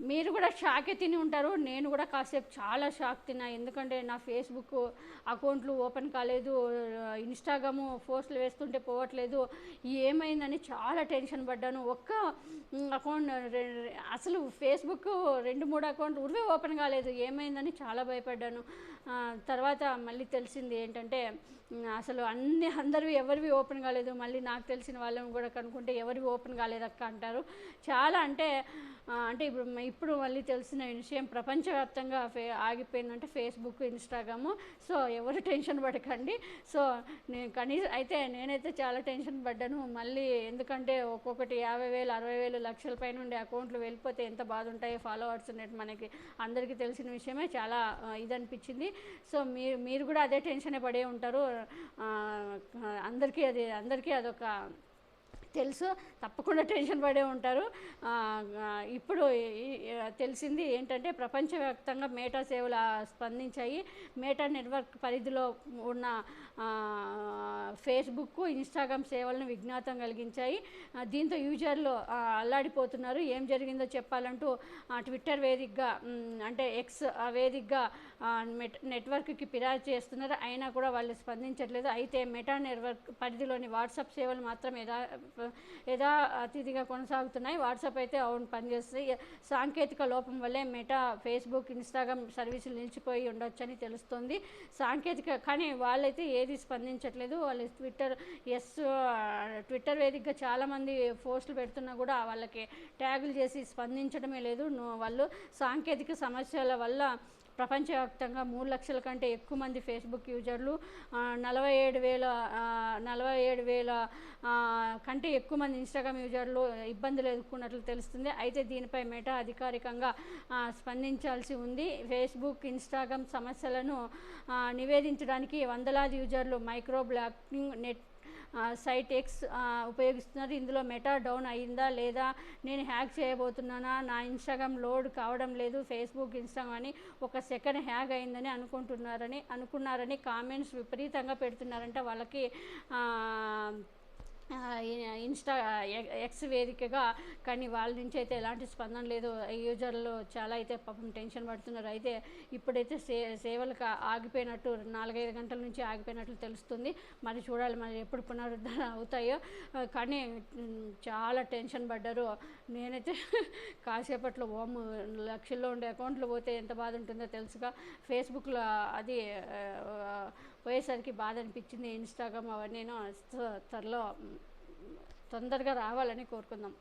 మీరు కూడా షాకే తిని ఉంటారు. నేను కూడా కాసేపు చాలా షాక్ తిన్నా. ఎందుకంటే నా ఫేస్బుక్ అకౌంట్లు ఓపెన్ కాలేదు. ఇన్స్టాగ్రాము పోస్టులు వేస్తుంటే పోవట్లేదు. ఏమైందని చాలా టెన్షన్ పడ్డాను. ఒక్క అకౌంట్ రె- అసలు ఫేస్బుక్ రెండు మూడు అకౌంట్లు ఉరివే ఓపెన్ కాలేదు. ఏమైందని చాలా భయపడ్డాను. తర్వాత మళ్ళీ తెలిసింది ఏంటంటే అసలు అన్ని అందరివి ఎవరివి ఓపెన్ కాలేదు. మళ్ళీ నాకు తెలిసిన వాళ్ళని కూడా కనుక్కుంటే ఎవరివి ఓపెన్ కాలేదక్క అంటారు. చాలా అంటే అంటే ఇప్పుడు ఇప్పుడు మళ్ళీ తెలిసిన విషయం ప్రపంచవ్యాప్తంగా ఫే ఆగిపోయిందంటే ఫేస్బుక్ ఇన్స్టాగ్రాము. సో ఎవరు టెన్షన్ పడకండి. సో నేను కనీసం అయితే నేనైతే చాలా టెన్షన్ పడ్డాను. మళ్ళీ ఎందుకంటే ఒక్కొక్కటి యాభై వేలు అరవై వేలు లక్షల పైన ఉండే అకౌంట్లు వెళ్ళిపోతే ఎంత బాధ ఉంటాయో ఫాలోవర్స్ ఉన్నట్టు మనకి అందరికీ తెలిసిన విషయమే చాలా ఇది అనిపించింది సో మీరు మీరు కూడా అదే టెన్షన్ పడే ఉంటారు. అందరికీ అది అందరికీ అదొక తెలుసు. తప్పకుండా టెన్షన్ పడే ఉంటారు. ఇప్పుడు తెలిసింది ఏంటంటే ప్రపంచవ్యాప్తంగా మేటా సేవలు స్పందించాయి. మేటా నెట్వర్క్ పరిధిలో ఉన్న ఫేస్బుక్ ఇన్స్టాగ్రామ్ సేవలను విజ్ఞాతం కలిగించాయి. దీంతో యూజర్లు అల్లాడిపోతున్నారు. ఏం జరిగిందో చెప్పాలంటూ ఆ, ట్విట్టర్ వేదికగా అంటే ఎక్స్ వేదికగా నెట్వర్క్కి ఫిర్యాదు చేస్తున్నారు. అయినా కూడా వాళ్ళు స్పందించట్లేదు. అయితే మెటా నెట్వర్క్ పరిధిలోని వాట్సాప్ సేవలు మాత్రం యథా యథా అతిథిగా కొనసాగుతున్నాయి. వాట్సాప్ అయితే అవును పనిచేస్తుంది. సాంకేతిక లోపం వల్లే మెటా ఫేస్బుక్ ఇన్స్టాగ్రామ్ సర్వీసులు నిలిచిపోయి ఉండొచ్చని తెలుస్తుంది. సాంకేతిక కానీ వాళ్ళైతే ఏది స్పందించట్లేదు. వాళ్ళు ట్విట్టర్ ఎస్ ట్విట్టర్ వేదికగా చాలామంది పోస్టులు పెడుతున్నా కూడా వాళ్ళకి ట్యాగులు చేసి స్పందించడమే లేదు. వాళ్ళు సాంకేతిక సమస్యల వల్ల ప్రపంచవ్యాప్తంగా మూడు లక్షల కంటే ఎక్కువ మంది ఫేస్బుక్ యూజర్లు నలభై ఏడు వేల నలభై ఏడు వేల కంటే ఎక్కువ మంది ఇన్స్టాగ్రామ్ యూజర్లు ఇబ్బందులు ఎదుర్కొన్నట్లు తెలుస్తుంది. అయితే దీనిపై మెటా అధికారికంగా స్పందించాల్సి ఉంది. ఫేస్బుక్ ఇన్స్టాగ్రామ్ సమస్యలను నివేదించడానికి వందలాది యూజర్లు micro blogging net site X ఉపయోగిస్తున్నారు. ఇందులో మెటా డౌన్ అయిందా లేదా? నేను హ్యాక్ చేయబోతున్నానా? నా ఇన్స్టాగ్రామ్ లోడ్ కావడం లేదు. ఫేస్బుక్ ఇన్స్టాగ్రామ్ అని ఒక సెకండ్ హ్యాక్ అయిందని అనుకుంటున్నారని అనుకున్నారని కామెంట్స్ విపరీతంగా పెడుతున్నారంట. వాళ్ళకి ఇన్స్టా ఎక్స్ వేదికగా కానీ వాళ్ళ నుంచి అయితే ఎలాంటి స్పందన లేదు. యూజర్లు చాలా అయితే పాపం టెన్షన్ పడుతున్నారు. అయితే ఇప్పుడైతే సే సేవలకు ఆగిపోయినట్టు నాలుగైదు గంటల నుంచి ఆగిపోయినట్లు తెలుస్తుంది. మరి చూడాలి మరి ఎప్పుడు పునరుద్ధరణ అవుతాయో. కానీ చాలా టెన్షన్ పడ్డారు. నేనైతే కాసేపట్లో ఓమ్ లక్షల్లో ఉండే అకౌంట్లు పోతే ఎంత బాధ ఉంటుందో తెలుసుగా. ఫేస్బుక్లో అది పోయేసరికి బాధ అనిపించింది. ఇన్స్టాగ్రామ్ అవన్నీ త్వరలో తొందరగా రావాలని కోరుకుందాం.